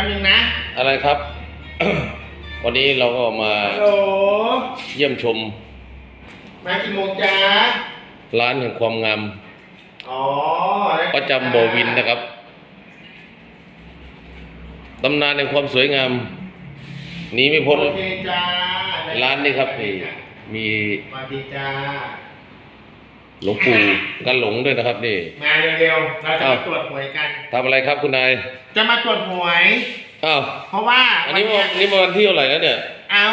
ป๊บนึงนะอะไรครับ วันนี้เราก็มาฮัลโหลเยี่ยมชมมากี่โมงจ้าร้านแห่งความงามอ๋อประจำโบวินนะครับตำนานแห่งความสวยงามหนีไม่พ้นโอเคจ้าร้านนี้ครับนี่มีสวัสดีจ้า หลวงปู่กันหลงด้วยนะครับนี่ มาเร็วๆเราจะอ้าวมาตรวจหวยกัน ทำอะไรครับคุณนาย จะมาตรวจหวย อ้าว เพราะว่าอันนี้วัวันนี้วันที่เท่าไหร่แล้วเนี่ย เอา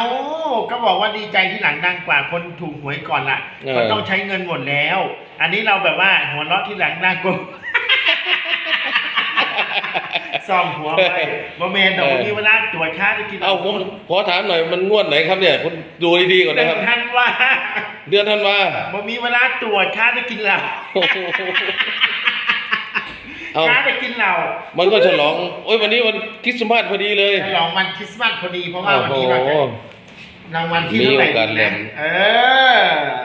ก็บอกว่าดีใจที่หลังดังกว่าคนถูกหวยก่อนล่ะเออมันต้องใช้เงินหมดแล้ว อันนี้เราแบบว่าหัวเราะที่หลังดังกว่า ซ่อมหัวไปโมเมนต์ดอกนี้เวลาตรวจค่าจะกินเอาผมขอถามหน่อยมันงวดไหนครับเนี่ยคุณดูดีๆก่อนหนึ่นะครับงท่านว่าเดือนธันวาบ่มีเวลาตรวจค่าจะกินเหล้าโอ้โหเอาค่าจะกินเหล้ามันก็ฉลอง โอ้ยวันนี้วันคริสต์มาสพอดีเลยฉลองวันคริสต์มาสพอดีเพราะว่าโอ้วันโห นี้เราจะรางวัลที่เท่าไหร่มีโอกาสเรียนเออ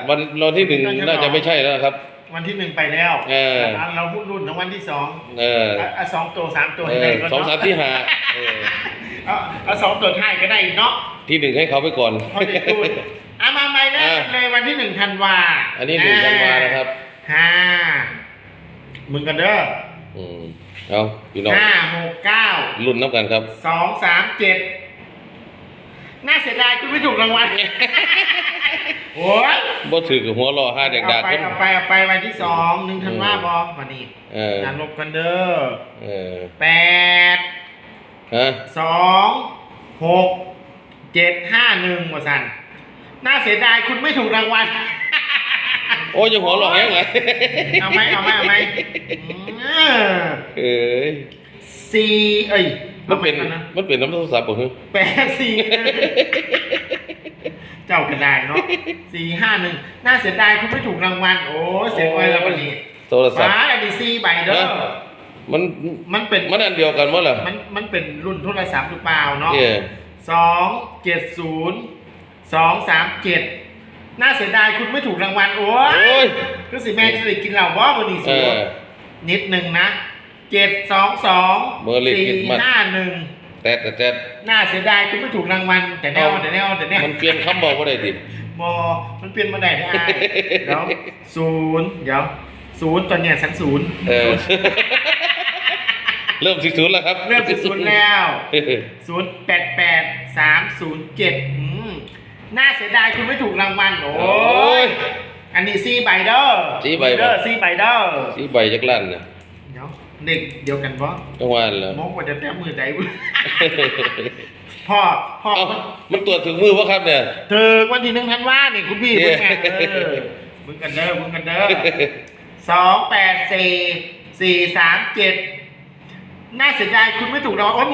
วันเราที่หนึ่งน่าจะไม่ใช่แล้วครับ วันที่หนึ่งไปแล้วเออแล้วเราพูดรุ่นของวันที่สองเออเอาเอาสองตัวสามตัวเอให้ได้อก่อนสองเนะสามที่หาเออเอาเอาสองตัวท้ายก็ได้เนาะที่หนึ่งให้เขาไปก่อน พอดีตูนอะมาใหม่แรกอะเลยวันที่หนึ่งธันวาอันนี้หนึ่งธันวานะครับห้ามึงกันเด้ออืมเอาพี่น้องห้าหกเก้า รุ่นน้ำกันครับสองสามเจ็ด น่าเสียดายคุณไม่ถูกรางวัลโอ้ยบ่ถือกับหัวรอห้าแดกเอาดากไปกันเอาไปเอาไปวันที่สองหนึ่งธันวาบอวันนี้เอองานลบกันเด้อเออแปดฮะสองหกเจ็ดห้าหนึ่งว่าสันน่าเสียดายคุณไม่ถูกรางวัล โอ้ยจะหัวรอแห้งเลยเอาไหมเอาไหมเอาไหมอืมเอ้ยสี่เอ้ย มันเป็นอาไหนะมันเป็นน้ำโทรศัพท์บ่ฮึแปดสี่หนึ่งเจ้ากระไดเนาะสี่ห้าหนึ่งน่าเสียดายคุณไม่ถูกรางวัลโอ้เสียไว้แล้ววันนี้โทรศัพท์ฟ้าอันนี้สี่ใบเด้อฮะมันมันเป็นมันอันเดียวกันวะล่ะมันมันเป็นรุ่นโทรศัพท์หรือเปล่าเนาะเย่สองเจ็ดศูนย์สองสามเจ็ดน่าเสียดายคุณไม่ถูกรางวัลโอ้โอ้ยยก็สิแม่จะได้กินเหล้าว่าวันนี้เอสูอนิดหนึ่งนะ เจ็ดสองสองเบอร์เลขสี่คิดมัดห้าหนึ่งแต่แต่แต่น่าเสียดายคุณไม่ถูกรางวัลแต่แนวแต่แนวแต่แนวมันเปลี่ยนคำบอกว่าได้ดิบอมันเปลี่ยนมาได้ได้เดี๋ยวศูนย์เดี๋ยวศูนย์ตอนเนี้ยสันศูนย์เออ เริ่มสิศูนย์แล้วครับเริ่มที่ศูนย์แล้วศูนย์แปดแปดสามศูนย์เจ็ดน่าเสียดายคุณไม่ถูกรางวัลโอ้โอ้ย ย อันนี้ซีไบเดอร์สี่ใบบ่ เดอร์ซีไบเดอร์ สีใบจักลั่นน่ะ เดี๋ยวเด็กเดียวกันปะจังหวะนั่นแหล้วมกว่าจะแต้มมือใจบุพ่อพ่อเอ้ามันตรวจถึงมือวะครับเนี่ย เธอวันที่หนึ่งธันวาเนี่ยคุณพี่เย้มึงไงเออมึงกันเด้อมึงกันเด้อสองแปดสี่สี่สามเจ็ดน่าเสียดายคุณไม่ถูกรางวัลโอ้ย